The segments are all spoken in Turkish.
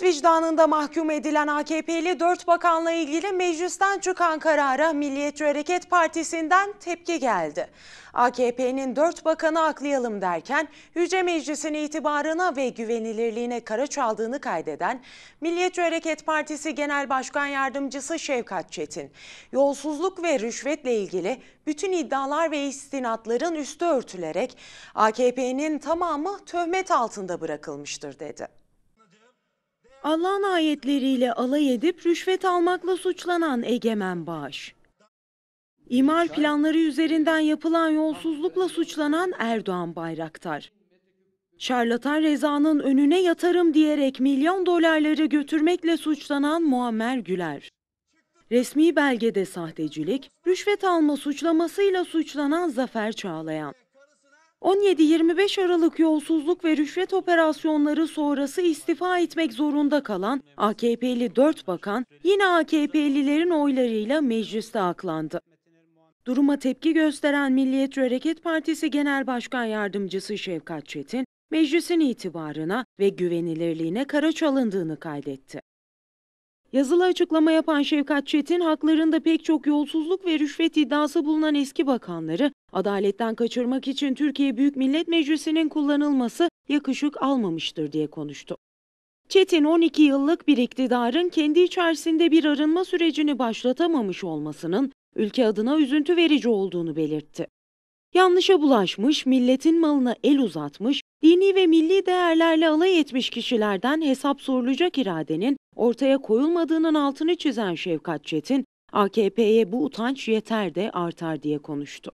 Adalet vicdanında mahkum edilen AKP'li 4 bakanla ilgili meclisten çıkan karara Milliyetçi Hareket Partisi'nden tepki geldi. AKP'nin 4 bakanı aklayalım derken Yüce Meclis'in itibarına ve güvenilirliğine kara çaldığını kaydeden Milliyetçi Hareket Partisi Genel Başkan Yardımcısı Şevkat Çetin, yolsuzluk ve rüşvetle ilgili bütün iddialar ve istinatların üstü örtülerek AKP'nin tamamı töhmet altında bırakılmıştır dedi. Allah'ın ayetleriyle alay edip rüşvet almakla suçlanan Egemen Bağış. İmar planları üzerinden yapılan yolsuzlukla suçlanan Erdoğan Bayraktar. Şarlatan Reza'nın önüne yatarım diyerek milyon dolarları götürmekle suçlanan Muammer Güler. Resmi belgede sahtecilik, rüşvet alma suçlamasıyla suçlanan Zafer Çağlayan. 17-25 Aralık yolsuzluk ve rüşvet operasyonları sonrası istifa etmek zorunda kalan AKP'li 4 bakan yine AKP'lilerin oylarıyla mecliste aklandı. Duruma tepki gösteren Milliyetçi Hareket Partisi Genel Başkan Yardımcısı Şevkat Çetin, meclisin itibarına ve güvenilirliğine kara çalındığını kaydetti. Yazılı açıklama yapan Şevkat Çetin, haklarında pek çok yolsuzluk ve rüşvet iddiası bulunan eski bakanları adaletten kaçırmak için Türkiye Büyük Millet Meclisi'nin kullanılması yakışık almamıştır diye konuştu. Çetin 12 yıllık bir iktidarın kendi içerisinde bir arınma sürecini başlatamamış olmasının ülke adına üzüntü verici olduğunu belirtti. Yanlışa bulaşmış, milletin malına el uzatmış, dini ve milli değerlerle alay etmiş kişilerden hesap sorulacak iradenin ortaya koyulmadığının altını çizen Şevkat Çetin, AKP'ye bu utanç yeter de artar diye konuştu.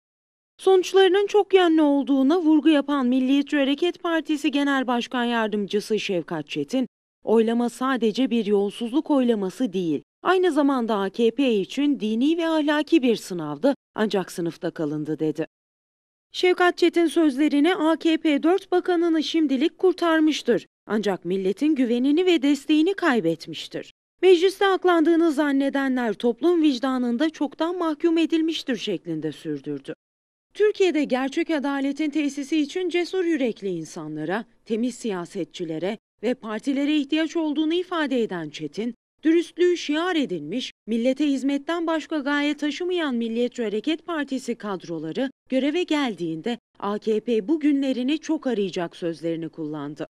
Sonuçlarının çok yönlü olduğuna vurgu yapan Milliyetçi Hareket Partisi Genel Başkan Yardımcısı Şevkat Çetin, oylama sadece bir yolsuzluk oylaması değil, aynı zamanda AKP için dini ve ahlaki bir sınavdı ancak sınıfta kalındı dedi. Şevkat Çetin sözlerine AKP 4 bakanını şimdilik kurtarmıştır. Ancak milletin güvenini ve desteğini kaybetmiştir. Mecliste aklandığını zannedenler toplum vicdanında çoktan mahkum edilmiştir şeklinde sürdürdü. Türkiye'de gerçek adaletin tesisi için cesur yürekli insanlara, temiz siyasetçilere ve partilere ihtiyaç olduğunu ifade eden Çetin, dürüstlüğü şiar edilmiş, millete hizmetten başka gaye taşımayan Milliyetçi Hareket Partisi kadroları göreve geldiğinde AKP bu günlerini çok arayacak sözlerini kullandı.